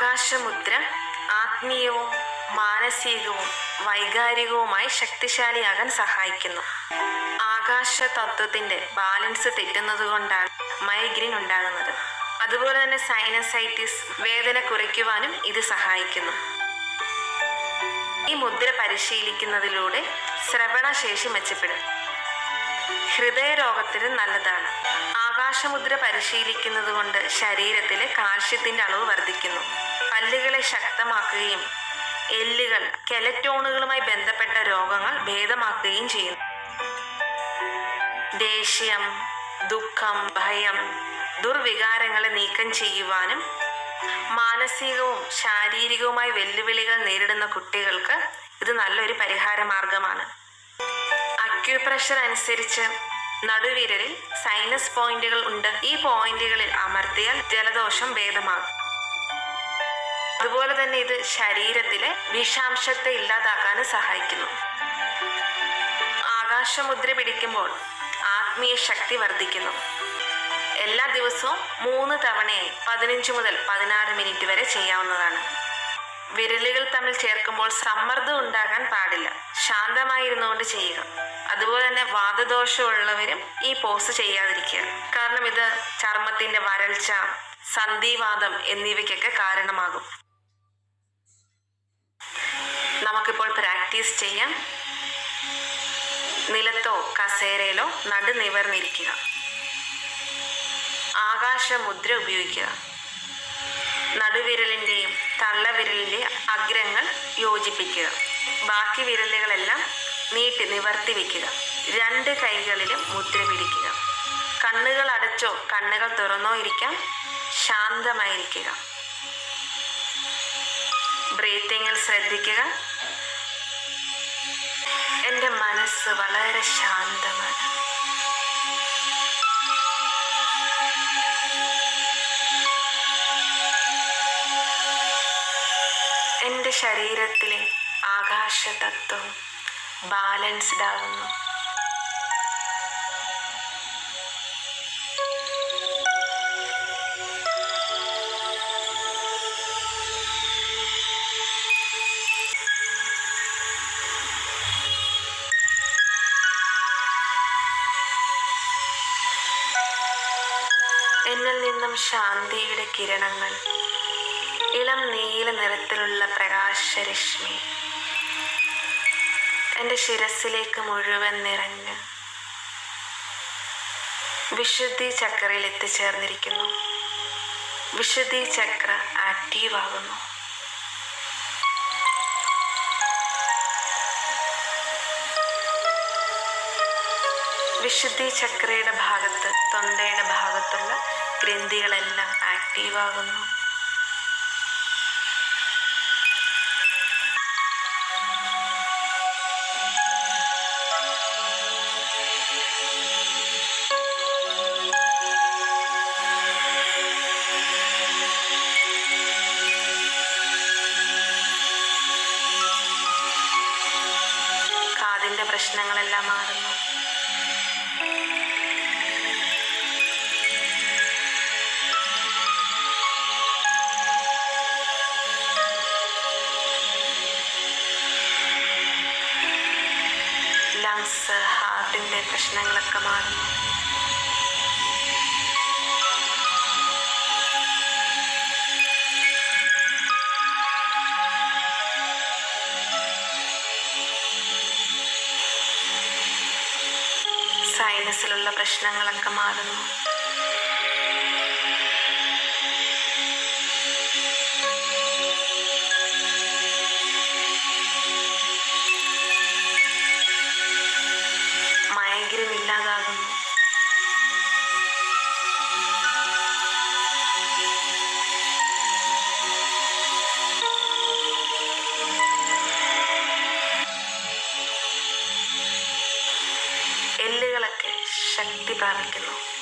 ആകാശമുദ്ര ആത്മീയവും മാനസികവും വൈകാരികവുമായി ശക്തിശാലിയാകാൻ സഹായിക്കുന്നു. ആകാശ തത്വത്തിന്റെ ബാലൻസ് തെറ്റുന്നത് കൊണ്ടാണ് മൈഗ്രെയിൻ ഉണ്ടാകുന്നത്. അതുപോലെ തന്നെ സൈനസൈറ്റിസ് വേദന കുറയ്ക്കുവാനും ഇത് സഹായിക്കുന്നു. ഈ മുദ്ര പരിശീലിക്കുന്നതിലൂടെ ശ്രവണശേഷി മെച്ചപ്പെടും. ഹൃദയരോഗത്തിന് നല്ലതാണ്. ആകാശമുദ്ര പരിശീലിക്കുന്നത് കൊണ്ട് ശരീരത്തിലെ കാൽഷ്യത്തിന്റെ അളവ് വർദ്ധിക്കുന്നു. പല്ലുകളെ ശക്തമാക്കുകയും എല്ലുകൾ കെലറ്റോണുകളുമായി ബന്ധപ്പെട്ട രോഗങ്ങൾ ഭേദമാക്കുകയും ചെയ്യുന്നു. ദേഷ്യം ദുഃഖം ഭയം ദുർവികാരങ്ങളെ നീക്കം ചെയ്യുവാനും മാനസികവും ശാരീരികവുമായ വെല്ലുവിളികൾ നേരിടുന്ന കുട്ടികൾക്ക് ഇത് നല്ലൊരു പരിഹാര മാർഗമാണ് അക്യൂപ്രഷർ അനുസരിച്ച് നടുവിരലിൽ സൈനസ് പോയിന്റുകൾ ഉണ്ട്. ഈ പോയിന്റുകളിൽ അമർത്തിയാൽ ജലദോഷം ഭേദമാകും. അതുപോലെ തന്നെ ഇത് ശരീരത്തിലെ വിഷാംശത്തെ ഇല്ലാതാക്കാനും സഹായിക്കുന്നു. ആകാശമുദ്ര പിടിക്കുമ്പോൾ ആത്മീയ ശക്തി വർദ്ധിക്കുന്നു. എല്ലാ ദിവസവും മൂന്ന് തവണയായി പതിനഞ്ച് മുതൽ പതിനാറ് മിനിറ്റ് വരെ ചെയ്യാവുന്നതാണ്. വിരലുകൾ തമ്മിൽ ചേർക്കുമ്പോൾ സമ്മർദ്ദം ഉണ്ടാകാൻ പാടില്ല. ശാന്തമായിരുന്നുകൊണ്ട് ചെയ്യുക. അതുപോലെ തന്നെ വാദദോഷമുള്ളവരും ഈ പോസ് ചെയ്യാതിരിക്കുക. കാരണം ഇത് ചർമ്മത്തിന്റെ വരൾച്ച സന്ധിവാദം എന്നിവയ്ക്കൊക്കെ കാരണമാകും. നമുക്കിപ്പോൾ പ്രാക്ടീസ് ചെയ്യാം. നിലത്തോ കസേരയിലോ നടു നിവർന്നിരിക്കുക ആകാശമുദ്ര ഉപയോഗിക്കുക. നടുവിരലിന്റെയും തള്ളവിരലിന്റെ അഗ്രങ്ങൾ യോജിപ്പിക്കുക. ബാക്കി വിരലുകളെല്ലാം നീട്ടി നിവർത്തി വയ്ക്കുക രണ്ട് കൈകളിലും മുദ്ര പിടിക്കുക. കണ്ണുകൾ അടച്ചോ കണ്ണുകൾ തുറന്നോ ഇരിക്കാം. ശാന്തമായിരിക്കുക. ബ്രീത്തിങ്ങിൽ ശ്രദ്ധിക്കുക. എന്റെ മനസ്സ് വളരെ ശാന്തമാണ്. എന്റെ ശരീരത്തിലെ ആകാശതത്വം ബാലൻസ്ഡ് ആകുന്നു. എന്നിൽ നിന്നും ശാന്തിയുടെ കിരണങ്ങൾ ഇളം നീല നിറത്തിലുള്ള പ്രകാശരശ്മി എന്റെ ശിരസിലേക്ക് മുഴുവൻ നിറഞ്ഞ്. വിശുദ്ധി ചക്രയിൽ എത്തിച്ചേർന്നിരിക്കുന്നു. വിശുദ്ധി ചക്ര ആക്റ്റീവ് ആകുന്നു. വിശുദ്ധി ചക്രയുടെ ഭാഗത്ത് തൊണ്ടയുടെ ഭാഗത്തുള്ള ഗ്രന്ഥികളെല്ലാം ആക്റ്റീവ് ആകുന്നു. ലങ്സ് ഹാർട്ടിന്റെ പ്രശ്നങ്ങളൊക്കെ മാറി സൈനസിലുള്ള പ്രശ്നങ്ങളൊക്കെ മാറുന്നു. शक्ति प्राप्त करो